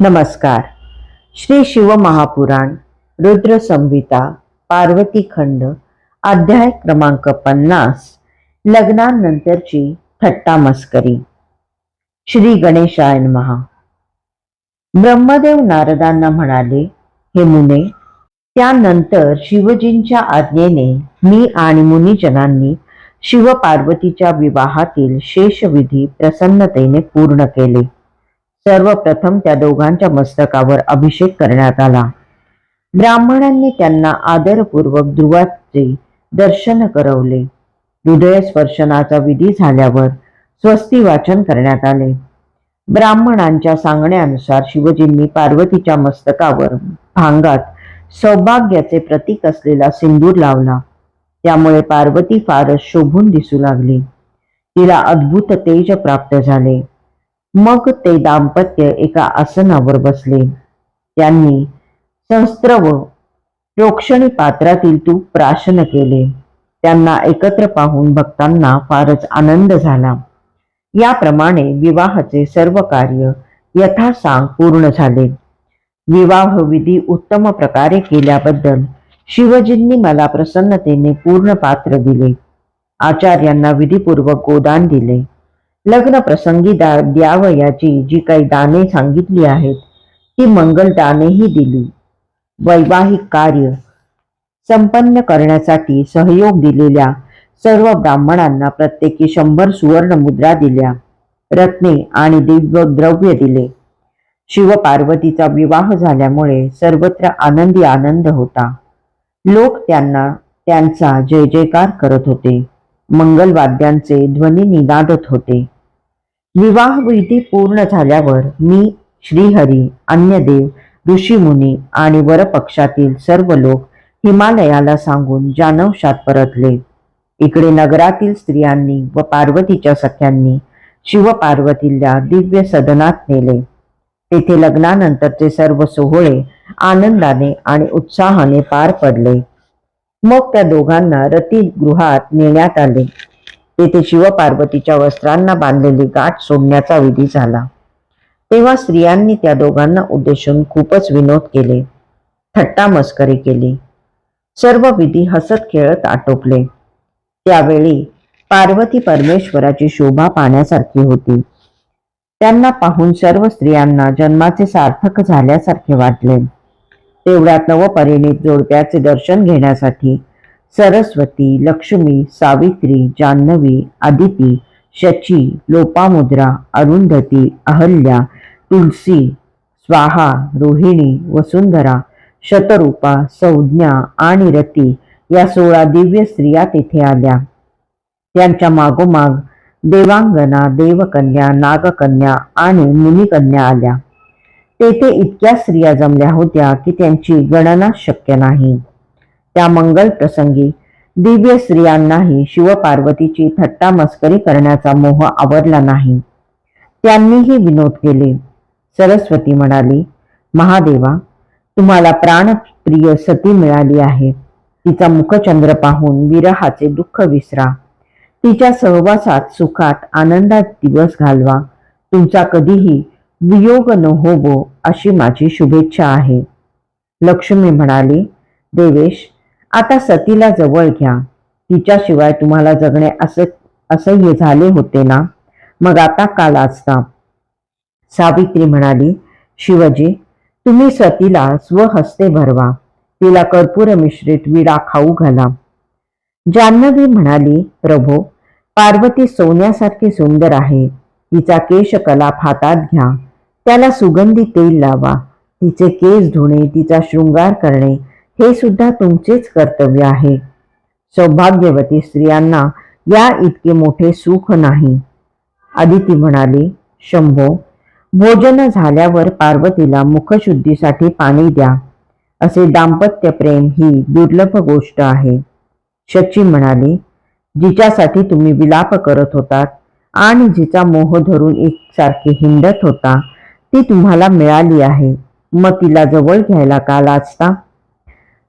नमस्कार. श्री शिवमहापुराण रुद्र संहिता पार्वती खंड अध्याय क्रमांक पन्नास लग्नानंतरची थट्टा मस्करी. श्री गणेशायन महा ब्रह्मदेव नारदांना म्हणाले हे मुने त्यानंतर शिवजींच्या आज्ञेने मी आणि मुनिजनांनी शिवपार्वतीच्या विवाहातील शेषविधी प्रसन्नतेने पूर्ण केले. सर्वप्रथम त्या दोघांच्या मस्तकावर अभिषेक करण्यात आला. ब्राह्मणांनी त्यांना आदरपूर्वक ध्रुवाचे दर्शन करवले. हृदय स्पर्शनाचा विधी झाल्यावर स्वस्ती वाचन करण्यात आले. ब्राह्मणांच्या सांगण्यानुसार शिवजींनी पार्वतीच्या मस्तकावर भांगात सौभाग्याचे प्रतीक असलेला सिंदूर लावला. त्यामुळे पार्वती फारच शोभून दिसू लागली. तिला अद्भुत तेज प्राप्त झाले. मग ते दाम्पत्य एका आसनावर बसले. त्यांनी संस्त्र व रोक्षणी पात्रातील तूप प्राशन केले. त्यांना एकत्र पाहून भक्तांना फारच आनंद झाला. याप्रमाणे विवाहाचे सर्व कार्य यथासांग पूर्ण झाले. विवाह विधी उत्तम प्रकारे केल्याबद्दल शिवजींनी मला प्रसन्नतेने पूर्ण पात्र दिले. आचार्यांना विधीपूर्वक गोदान दिले. लग्न प्रसंगी दा द्यावयाची जी काही दाने सांगितली आहेत ती मंगल दानेही दिली. वैवाहिक कार्य संपन्न करण्यासाठी सहयोग दिलेल्या सर्व ब्राह्मणांना प्रत्येकी शंभर सुवर्ण मुद्रा दिल्या रत्ने आणि दिव्य द्रव्य दिले. शिवपार्वतीचा विवाह झाल्यामुळे सर्वत्र आनंदी आनंद होता. लोक त्यांना त्यांचा जय जयकार करत होते. मंगलवाद्यांचे ध्वनी निनादत होते. विवाह विधी पूर्ण झाल्यावर मी श्रीहरी अन्यदेव ऋषीमुनी आणि वरपक्षातील सर्व लोक हिमालयाला सांगून जानवशात परतले. इकडे नगरातील स्त्रियांनी व पार्वतीच्या सख्यांनी शिवपार्वतीला दिव्य सदनात नेले. तेथे लग्नानंतरचे सर्व सोहळे आनंदाने आणि उत्साहाने पार पडले. मग त्या दोघांना रतिगृहात नेण्यात आले. तेथे शिवपार्वतीच्या वस्त्रांना बांधलेली गाठ सोडण्याचा विधी झाला. तेव्हा स्त्रियांनी त्या दोघांना उद्देशून खूपच विनोद केले. थट्टा मस्करी केली. सर्व विधी हसत खेळत आटोपले. त्यावेळी पार्वती परमेश्वराची शोभा पाहण्यासारखी होती. त्यांना पाहून सर्व स्त्रियांना जन्माचे सार्थक झाल्यासारखे वाटले. तेवढ्यात नवपरिणित जोडप्याचे दर्शन घेण्यासाठी सरस्वती लक्ष्मी सावित्री जान्हवी आदिती शची लोपामुद्रा अरुंधती अहल्या तुलसी स्वाहा रोहिणी वसुंधरा शतरूपा संज्ञा आणि रती या सोळा दिव्य स्त्रिया तेथे आल्या. त्यांच्या मागोमाग देवांगना देवकन्या नागकन्या आणि मुनिकन्या आल्या. तेथे इतक्या स्त्रिया जमल्या होत्या की त्यांची गणना शक्य नाही. त्या मंगल प्रसंगी दिव्य स्त्रियांनाही शिवपार्वतीची थट्टा मस्करी करण्याचा मोह आवरला नाही. त्यांनीही विनोद केले. सरस्वती म्हणाली महादेवा तुम्हाला प्राणप्रिय सती मिळाली आहे. तिचा मुखचंद्र पाहून विरहाचे दुःख विसरा. तिच्या सहवासात सुखात आनंदात दिवस घालवा. तुमचा कधीही वियोग न होवो अशी माझी शुभेच्छा आहे. लक्ष्मी म्हणाली देवेश आता सतीला जवळ घ्या. तिच्याशिवाय तुम्हाला जगणे असे असह्य झाले होते ना? मग आता काल असता सावित्री म्हणाली शिवजी तुम्ही सतीला स्वहस्ते भरवा. तिला कर्पूर मिश्रित विडा खाऊ घाला. जान्हवी म्हणाली प्रभो पार्वती सोन्यासारखी सुंदर आहे. तिचा केशकलाप हातात घ्या. त्याला सुगंधी तेल लावा. तिचे केस धुणे तिचा शृंगार करणे हे सुद्धा तुमचेच कर्तव्य आहे. सौभाग्यवती स्त्रियांना या इतके मोठे सुख नाही. आदिती म्हणाली शंभो भोजन झाल्यावर पार्वतीला मुखशुद्धीसाठी पाणी द्या. असे दाम्पत्य प्रेम ही दुर्लभ गोष्ट आहे. शची म्हणाली जिच्यासाठी तुम्ही विलाप करत होतात आणि जिचा मोह धरून एकसारखे हिंडत होता ती तुम्हाला मिळाली आहे. मग तिला जवळ घ्यायला का लाजता?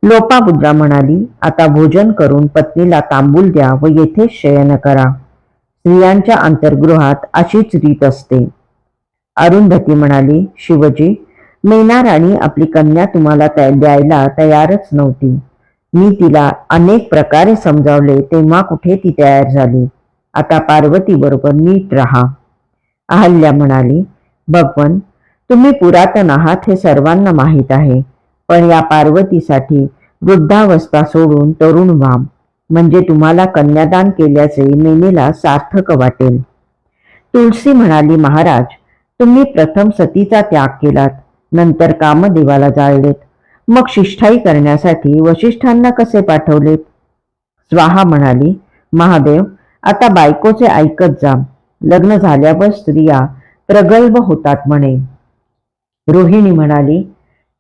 लोपामुद्रा म्हणाली आता भोजन करून पत्नीला तांबूल द्या व येथे शयन करा. स्त्रियांच्या अंतर्गृहात अशीच रीत असते. अरुंधती म्हणाली शिवजी मेना राणी आपली कन्या तुम्हाला द्यायला तयारच नव्हती. मी तिला अनेक प्रकारे समजावले तेव्हा कुठे ती तयार झाली? आता पार्वती बरोबर नीट राहा. अहल्या म्हणाली भगवन तुम्ही पुरातन आहात हे सर्वांना माहीत आहे. पण या पार्वतीसाठी वृद्धावस्था सोडून तरुण व्हा म्हणजे तुम्हाला कन्यादान केल्याचे मेनेला सार्थक वाटेल. तुलसी म्हणाली महाराज तुम्ही प्रथम सतीचा त्याग केलात नंतर कामदेवाला जाळलेत. मग शिष्ठाई करण्यासाठी वशिष्ठांना कसे पाठवलेत? स्वाहा म्हणाली महादेव आता बायकोचे ऐकत जा. लग्न झाल्यावर स्त्रिया प्रगल्भ होतात म्हणे. रोहिणी म्हणाली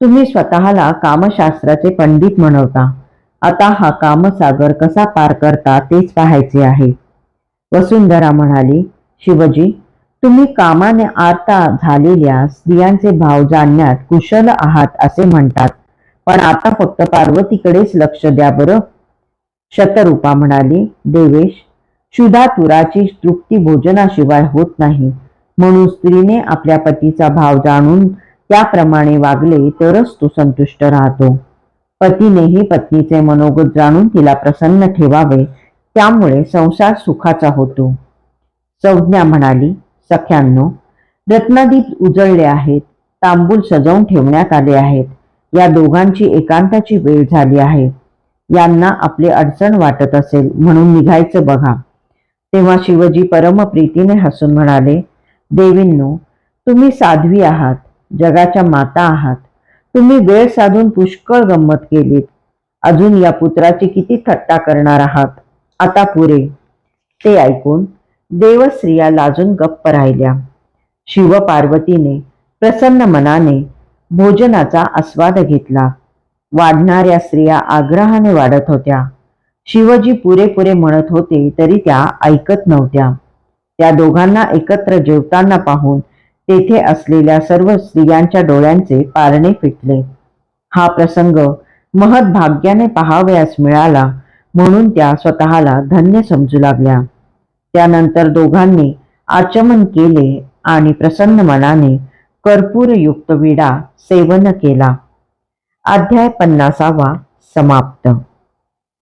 तुम्ही स्वतःला कामशास्त्राचे पंडित म्हणवता आता हा कामसागर कसा पार करता तेच पाहायचे आहे. वसुंधरा म्हणाली शिवजी तुम्ही कामाने आता झालेल्या स्त्रियांचे भाव जाणण्यात कुशल आहात असे म्हणतात. पण आता फक्त पार्वतीकडेच लक्ष द्या बरं. शतरूपा म्हणाली देवेश क्षुधा तुराची तृप्ती भोजनाशिवाय होत नाही. म्हणून स्त्रीने आपल्या पतीचा भाव जाणून त्याप्रमाणे वागले तरच तो संतुष्ट राहतो. पतीनेही पत्नीचे मनोगत जाणून तिला प्रसन्न ठेवावे त्यामुळे संसार सुखाचा होतो. संज्ञा म्हणाली सख्यांनो रत्नदीप उजळले आहेत तांबूल सजवून ठेवण्यात आले आहेत. या दोघांची एकांताची वेळ झाली आहे. यांना आपली अडचण वाटत असेल म्हणून निघायचं बघा. तेव्हा शिवजी परमप्रीतीने हसून म्हणाले देवींनो तुम्ही साध्वी आहात. जगाच्या माता आहात. तुम्ही वेळ साधून पुष्कळ गंमत केलीत. अजून या पुत्राची किती थट्टा करणार आहात? आता पुरे. ते ऐकून देवस्त्रिया लाजून गप्प राहिल्या. शिव पार्वतीने प्रसन्न मनाने भोजनाचा आस्वाद घेतला. वाढणाऱ्या स्त्रिया आग्रहाने वाढत होत्या. शिवजी पुरेपुरे म्हणत होते तरी त्या ऐकत नव्हत्या. त्या दोघांना एकत्र जेवताना पाहून तेथे असलेल्या सर्व स्त्रियांच्या डोळ्यांचे पारणे फिटले. हा प्रसंग महत भाग्याने पहावयास मिळाला म्हणून त्या स्वतःला धन्य समजू लागल्या. त्यानंतर दोघांनी आचमन केले आणि प्रसन्न मनाने कर्पूरयुक्त विडा सेवन केला. अध्याय पन्नासावा समाप्त.